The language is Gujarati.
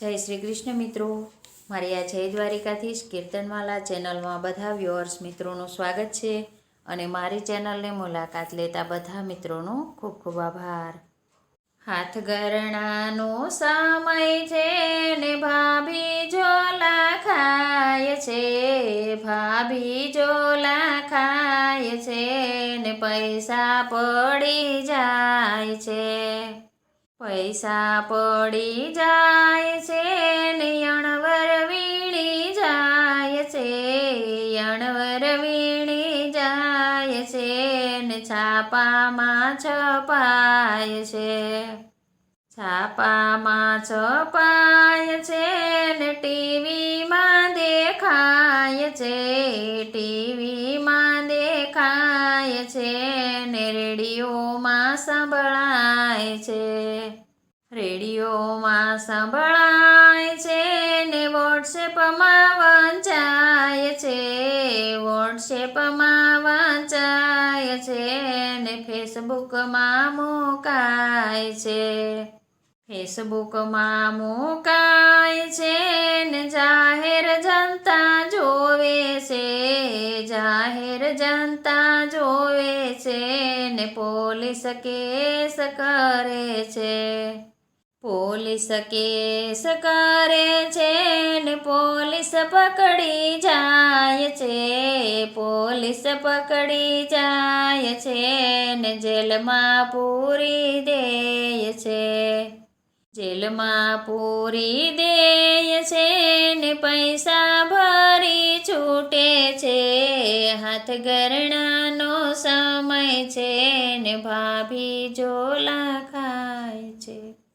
જય શ્રી કૃષ્ણ મિત્રો. મારી આ જય દ્વારિકાધીશ કીર્તનમાલા ચેનલમાં બધા વ્યુઅર્સ મિત્રોનું સ્વાગત છે અને મારી ચેનલને મુલાકાત લેતા બધા મિત્રોનો ખૂબ ખૂબ આભાર. હાથગરણાનો સમય છે ને ભાભી જોલા ખાય છે, ભાભી જોલા ખાય છે ને પૈસા પડી જાય છે. પૈસા પડી જાય છે ને અણવર વીણી જાય છે. અણવર વીણી જાય છે ને છાપામાં છપાય છે. છાપામાં છપાય છે ને ટીવીમાં દેખાય છે. ટીવીમાં દેખાય છે ને રેડિયોમાં સંભળાય છે. રેડિયોમાં સંભળાય છે ને વોટ્સએપમાં વંચાય છે. વોટ્સએપમાં વંચાય છે ને ફેસબુકમાં મુકાય છે. ફેસબુકમાં મુકાય છે ને જાહેર જનતા જાહેર જનતા જોવે છે ને પોલીસ કેસ કરે છે. પોલીસ કેસ કરે છે ને પોલીસ પકડી જાય છે. પોલીસ પકડી જાય છે ને જેલમાં પૂરી દે છે. જેલમાં પૂરી દે છે ને પૈસા ભરી છૂટે છે. હાથ ગરણાનો સમય છે ને ભાભી જોલા ખાય છે.